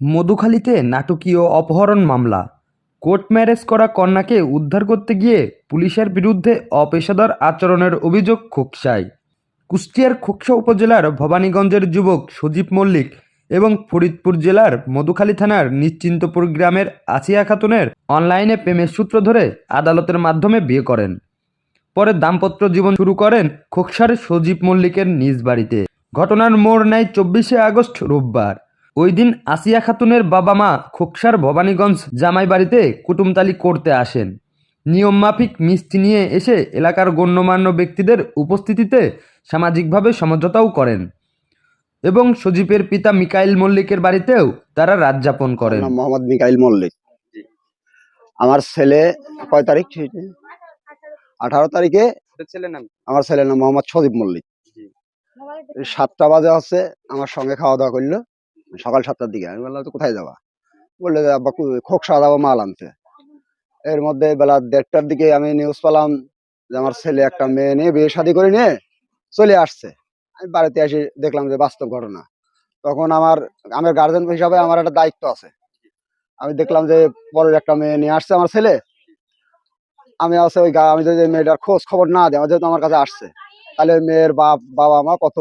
মধুখালীতে নাটকীয় অপহরণ মামলা। কোর্ট ম্যারেজ করা কন্যাকে উদ্ধার করতে গিয়ে পুলিশের বিরুদ্ধে অপেশাদার আচরণের অভিযোগ খোকসায়। কুষ্টিয়ার খোকসা উপজেলার ভবানীগঞ্জের যুবক সজীব মল্লিক এবং ফরিদপুর জেলার মধুখালী থানার নিশ্চিন্তপুর গ্রামের আসিয়া খাতুনের অনলাইনে প্রেমের সূত্র ধরে আদালতের মাধ্যমে বিয়ে করেন। পরে দাম্পত্য জীবন শুরু করেন খোকসার সজীব মল্লিকের নিজ বাড়িতে। ঘটনার মোড় নেয় চব্বিশে আগস্ট রোববার। ওই দিন আসিয়া খাতুনের বাবা মা খোকসার ভবানীগঞ্জ জামাই বাড়িতে কুটুমতালি করতে আসেন। নিয়মমাফিক মিষ্টি নিয়ে এসে এলাকার গণ্যমান্য ব্যক্তিদের উপস্থিতিতে সামাজিকভাবে সমঝোতাও করেন এবং সজীবের পিতা মিকাইল মল্লিকের বাড়িতেও তারা রাত যাপন করেন। মোহাম্মদ মিকাইল মল্লিক। আমার ছেলে কয় তারিখ? আঠারো তারিখে আমার ছেলের নাম মোহাম্মদ সদীপ মল্লিক। সাতটা বাজে হচ্ছে আমার সঙ্গে খাওয়া দাওয়া করল। সকাল সাতটার দিকে। আমি বললাম কোথায় যাবা? বললে আব্বা খোকসা যাব মাল আনতে। এর মধ্যে বেলা দেড়টার দিকে আমি নিউজ পেলাম যে আমার ছেলে একটা মেয়ে নিয়ে বিয়ে শাদী করে নিয়ে চলে আসছে। আমি বাড়িতে এসে দেখলাম যে বাস্তব ঘটনা। তখন আমার আমার গার্জেন হিসাবে আমার একটা দায়িত্ব আছে। আমি দেখলাম যে পরের একটা মেয়ে নিয়ে আসছে আমার ছেলে। আমি আছে ওই আমি যদি মেয়েটার খোঁজ খবর না দিই, আমার যেহেতু আমার কাছে আসছে, তাহলে মেয়ের বাপ বাবা মা কত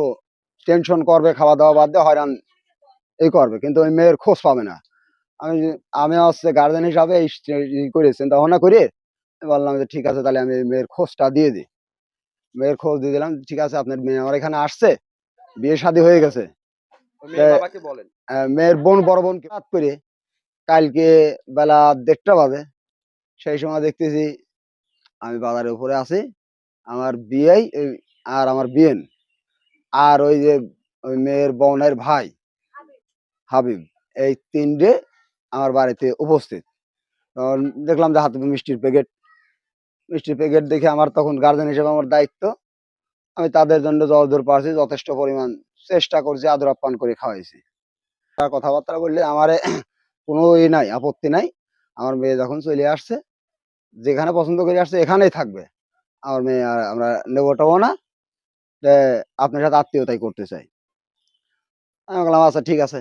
টেনশন করবে খাওয়া দাওয়া বাদ দিয়ে হয়রান এই করবে কিন্তু ওই মেয়ের খোঁজ পাবে না। আমি আমি হচ্ছে গার্জেন হিসাবে এই করে চিন্তা ভাবনা করে বললাম যে ঠিক আছে তাহলে আমি মেয়ের খোঁজটা দিয়ে দিই। মেয়ের খোঁজ দিয়ে দিলাম ঠিক আছে আপনার মেয়ে আমার এখানে আসছে বিয়ে শাদী হয়ে গেছে। মেয়ের বোন বড় বোনকে রাত করে কালকে বেলা দেড়টা বাজে সেই সময় দেখতেছি আমি বাজারের উপরে আছি আমার বিয়েই এই- আর আমার বিয়েন। আর ওই যে ওই মেয়ের বোনের ভাই হাবিব এই তিনটে আমার বাড়িতে উপস্থিত। দেখলাম যে হাতে মিষ্টির প্যাকেট মিষ্টির প্যাকেট দেখে আমার তখন গার্জেন হিসেবে আমার দায়িত্ব। আমি তাদের জন্য যতদূর পারছি যথেষ্ট পরিমাণ চেষ্টা করছি, আদর আপ্যান করে খাওয়াইছি। তার কথাবার্তা বললে আমার কোনো ই নাই, আপত্তি নাই। আমার মেয়ে যখন চলে আসছে, যেখানে পছন্দ করে আসছে, এখানেই থাকবে। আমার মেয়ে আর আমরা নেবটাবো না। আপনার সাথে আত্মীয়তাই করতে চাই। আমি বললাম আচ্ছা ঠিক আছে।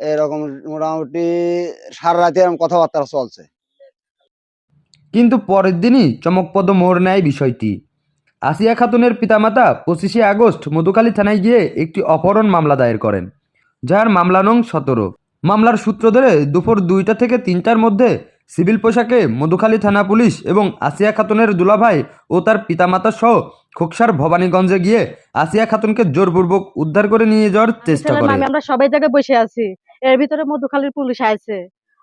এরকম মোটামুটি সারা রাতে এরকম কথাবার্তা চলছে। কিন্তু পরের দিনই চমকপদ মোড় নেয় বিষয়টি। আসিয়া খাতুনের পিতামাতা পঁচিশে আগস্ট মধুখালী থানায় গিয়ে একটি অপহরণ মামলা দায়ের করেন যার মামলা নং সতেরো। মামলার সূত্র ধরে দুপুর দুইটা থেকে তিনটার মধ্যে সিভিল পোশাকে মধুখালী থানা পুলিশ এবং আসিয়া খাতুনের দুলাভাই ও তার পিতামাতা সহ খোকসার ভবানীগঞ্জে গিয়ে আসিয়া খাতুনকে জোরপূর্বক উদ্ধার করে নিয়ে যাওয়ার চেষ্টা করে। আমরা সবাই জায়গায় বসে আছি। এর ভিতরে মধুখালীর পুলিশ আইছে।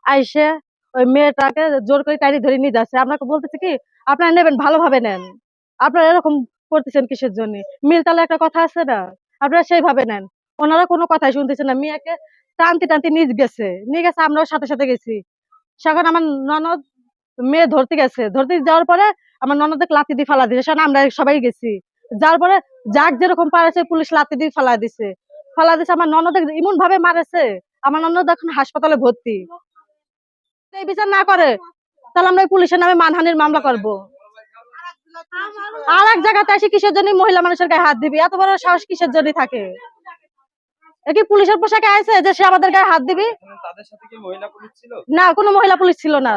আইসে ওই মেয়েটাকে জোর করে টাইনি ধরে নিয়ে যাচ্ছে। আপনাকে বলতেছে কি, আপনারা নেবেন, ভালোভাবে নেন। আপনারা এরকম করতেছেন কিসের জন্য? মিল মিলতালে একটা কথা আছে না? আপনারা সেইভাবে নেন। ওনারা কোনো কথাই শুনতেছে না। মেয়েকে টানতে টানতে নিয়ে গেছে। নিয়ে গেছে, আমরাও সাথে সাথে গেছি। সেখন আমার ননদ মেয়ে ধরতে গেছে। ধরতে যাওয়ার পরে আমার ননদকে লাথি দিয়ে ফালা দিয়েছে। সেখানে আমরা সবাই গেছি। যার পরে যাক যেরকম পারেছে পুলিশ লাথি দিয়ে ফালা দিছে। ফালা দিছে, আমার ননদ এমন ভাবে মারেছে আমার ননদ এখন হাসপাতালে ভর্তি। এই বিচার না করে, তাহলে আমরা পুলিশের নামে মানহানির মামলা করব। আর এক জায়গাতে এসে কিসের জন্য মহিলা মানুষের গায়ে হাত দিবি? এত বড় সাহস কিসের জন্য থাকে? কি পুলিশের পোশাকে আছে যে সে আমাদের গায়ে হাত দিবি? না, কোনো মহিলা পুলিশ ছিল না।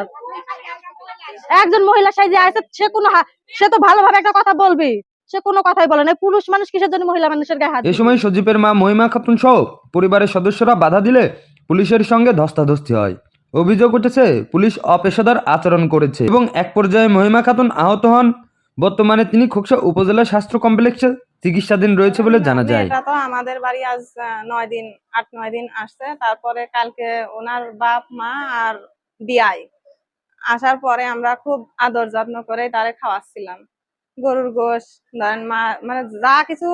একজন মহিলা সাইজে আছে সে কোনো সে তো ভালোভাবে একটা কথা বলবি। সে কোনো কথাই বলে না। পুরুষ মানুষ কিসের জন্য মহিলা মানুষের গায়ে হাত এ দিবে? সময় সজীবের মা মহিমা খাতুন সহ পরিবারের সদস্যরা বাধা দিলে পুলিশের সঙ্গে ধস্তাধস্তি হয়। অভিযোগ উঠেছে পুলিশ অপেশাদার আচরণ করেছে এবং এক পর্যায়ে মহিমা খাতুন আহত হন। বর্তমানে তিনি খোকসা উপজেলা স্বাস্থ্য কমপ্লেক্সে চিকিৎসাধীন রয়েছে বলে জানা যায়। এটা তো আমাদের বাড়ি আজ আহ, নয় দিন আট নয় দিন আসছে। তারপরে কালকে ওনার বাপ মা আর বিয়াই আসার পরে আমরা খুব আদর যত্ন করে তারে খাওয়াচ্ছিলাম। গরুর গোশ, ধরেন মা মানে যা কিছু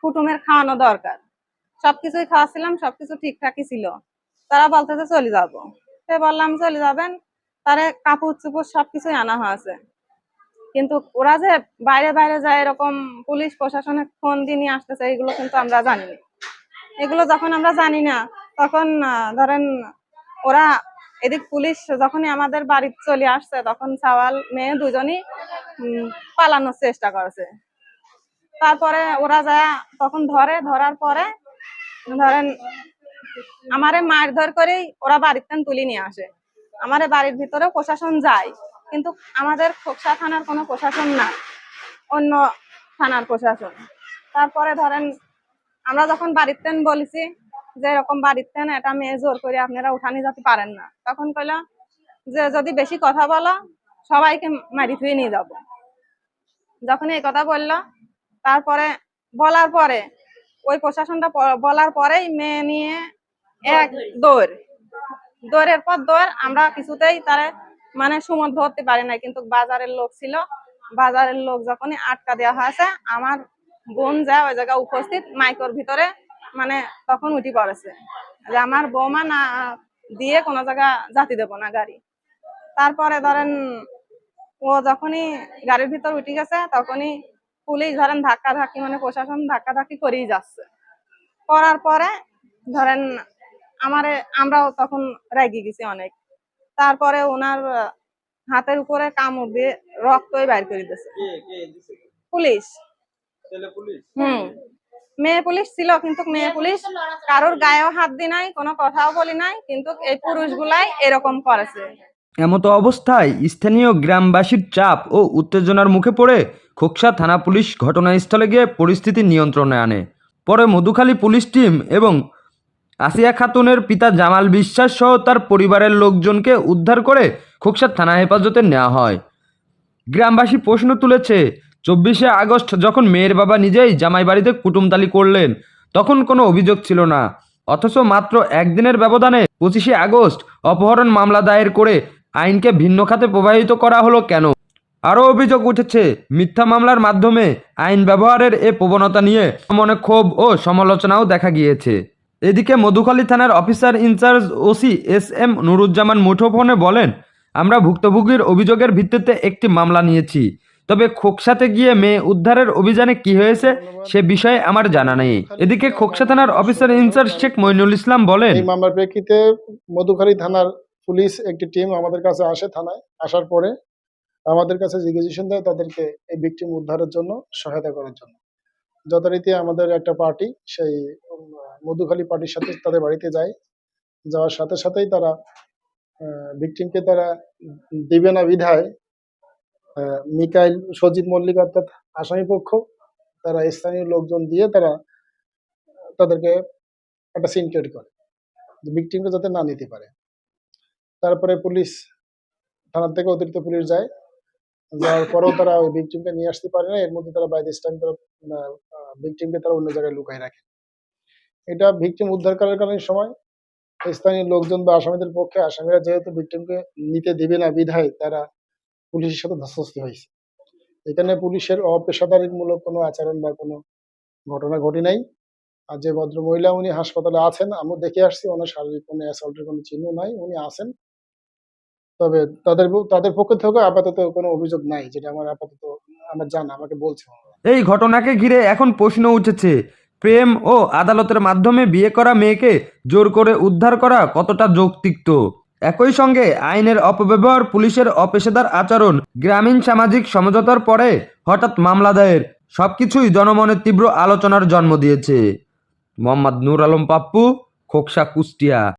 কুটুমের খাওয়ানো দরকার। সবকিছুই খাওয়াচ্ছিলাম সবকিছু ঠিকঠাকই ছিল। তারা বলতেছে, চলে যাব। সে বললাম, চলে যাবেন? তারে কাপড় চুপড় সবকিছুই আনা হয়েছে। কিন্তু ওরা যে বাইরে বাইরে যায় এরকম পুলিশ, প্রশাসনে ফোন দিয়ে নিয়ে আসতেছে, এগুলো কিন্তু আমরা জানি এগুলো যখন আমরা জানি না, তখন ধরেন ওরা এদিক পুলিশ যখনই আমাদের বাড়ি চলে আসছে, তখন সাওয়াল মেয়ে দুজনই পালানোর চেষ্টা করেছে। তারপরে ওরা যা তখন ধরে, ধরার পরে ধরেন আমারে মারধর করেই ওরা বাড়িতে তুলে নিয়ে আসে। আমারে বাড়ির ভিতরে প্রশাসন যায়, কিন্তু আমাদের খোকসা থানার কোনো প্রশাসন না, অন্য থানার প্রশাসন। তারপরে ধরেন আমরা যখন বাড়িতে বলেছি যে এরকম বাড়িতে এটা মেয়ে জোর করে আপনারা উঠানি যেতে পারেন না, তখন কইলা যে যদি বেশি কথা বলো, সবাইকে মারি থুয়ে নিয়ে যাব। যখন এই কথা বলল, তারপরে বলার পরে, ওই প্রশাসনটা বলার পরেই মেয়ে নিয়ে এক দৌড়। দৌড়ের পর দৌড় আমরা কিছুতেই তারে মানে সুমত ধরতে পারি না কিন্তু বাজারের লোক ছিল। বাজারের লোক যখনই আটকা দেওয়া হয়েছে, আমার বোন যা ওই জায়গায় উপস্থিত, মাইকোর ভিতরে মানে তখন উঠি পড়েছে। যে আমার বৌমা না দিয়ে কোনো জায়গা জাতি দেবো না গাড়ি। তারপরে ধরেন ও যখনই গাড়ির ভিতর উঠে গেছে তখনই পুলিশ ধরেন ধাক্কা ধাক্কি মানে প্রশাসন ধাক্কা ধাক্কি করেই যাচ্ছে। করার পরে ধরেন আমারে আমরাও তখন রেগে গেছি অনেক। তারপরে ওনার হাতের উপরে কামড় দিয়ে রক্তই বাইর করে দিয়েছে। পুলিশ? হুম। মেয়ে পুলিশ ছিল কিন্তু মেয়ে পুলিশ কারোর গায়েও হাত দি নাই কোনো কথাও বলি নাই কিন্তু এই পুরুষগুলাই এরকম করেছে। এমতো অবস্থায় স্থানীয় গ্রামবাসীর চাপ ও উত্তেজনার মুখে পড়ে খোকসা থানা পুলিশ ঘটনাস্থলে গিয়ে পরিস্থিতি নিয়ন্ত্রণে আনে। পরে মধুখালী পুলিশ টিম এবং আসিয়া খাতুনের পিতা জামাল বিশ্বাস সহ তার পরিবারের লোকজনকে উদ্ধার করে খোকসা থানা হেফাজতে নেওয়া হয়। গ্রামবাসী প্রশ্ন তুলেছে চব্বিশে আগস্ট যখন মেয়ের বাবা নিজেই জামাই বাড়িতে কুটুমতালি করলেন, তখন কোনো অভিযোগ ছিল না। অথচ মাত্র একদিনের ব্যবধানে পঁচিশে আগস্ট অপহরণ মামলা দায়ের করে আইনকে ভিন্ন খাতে প্রবাহিত করা হলো কেন? আরও অভিযোগ উঠেছে, মিথ্যা মামলার মাধ্যমে আইন ব্যবহারের এ প্রবণতা নিয়ে মনে ক্ষোভ ও সমালোচনাও দেখা গিয়েছে। এদিকে মধুখালী থানার officer incharge OC S M Nuruzzaman মুঠোফোনে বলেন, আমরা ভুক্তভোগীর অভিযোগের ভিত্তিতে একটি মামলা নিয়েছি। তবে খোকসাতে গিয়ে মেয়ে উদ্ধারের অভিযানে কি হয়েছে সে বিষয়ে আমার জানা নেই। এদিকে খোকসা থানার অফিসার ইনচার্জ শেখ মইনুল ইসলাম বলেন, এই মামলার প্রেক্ষিতে মধুখালী থানার পুলিশ একটি টিম আমাদের কাছে আসে থানায়, আসার পরে আমাদের কাছে জিজ্ঞাসা দেয় তাদেরকে এই ভিকটিম উদ্ধারের জন্য সহায়তা করার জন্য। যথারীতি আমাদের একটা পার্টি সেই মধুখালী পার্টির সাথে তাদের বাড়িতে যায়। যাওয়ার সাথে সাথেই তারা ভিকটিমকে তারা দিবে না বিধায় মিকাইল সজিব মল্লিক অর্থাৎ আসামি পক্ষ, তারা স্থানীয় লোকজন দিয়ে তারা তাদেরকে একটা সিনক্রেট করে ভিকটিমকে যাতে না নিতে পারে। তারপরে পুলিশ থানার থেকে অতিরিক্ত পুলিশ যায়, যাওয়ার পরেও তারা ওই ভিকটিমকে নিয়ে আসতে পারে না, এর মধ্যে তারা বাই দিস টাইম তারা ভিকটিমকে তারা অন্য জায়গায় লুকায় রাখে। এটা ভিকটিম উদ্ধার করার কারণে সময়, স্থানীয় লোকজন বা আসামিদের পক্ষে আসামিরা যেহেতু ভিকটিমকে নিতে দিবে না বিধায় তারা পুলিশের সাথে ধস্তাধস্তি হয়েছে। এখানে পুলিশের অপেশাদারিমূলক কোনো আচরণ বা কোনো ঘটনা ঘটে নাই। আর যে ভদ্র মহিলা উনি হাসপাতালে আছেন, আমিও দেখে আসছি, ওনার শারীরিক কোনো অ্যাসল্টের কোনো চিহ্ন নাই, উনি আছেন। তবে তাদের তাদের পক্ষ থেকে আপাতত কোনো অভিযোগ নাই, যেটা আমার আপাতত, আমার জানা আমাকে বলছে। এই ঘটনাকে ঘিরে এখন প্রশ্ন উঠেছে, প্রেম ও আদালতের মাধ্যমে বিয়ে করা মেয়েকে জোর করে উদ্ধার করা কতটা যৌক্তিক একই সঙ্গে আইনের অপব্যবহার, পুলিশের অপেশাদার আচরণ, গ্রামীণ সামাজিক সমঝোতার পরে হঠাৎ মামলা দায়ের, সবকিছুই জনমনের তীব্র আলোচনার জন্ম দিয়েছে। মোহাম্মদ নূর আলম পাপ্পু, খোকসা কুষ্টিয়া।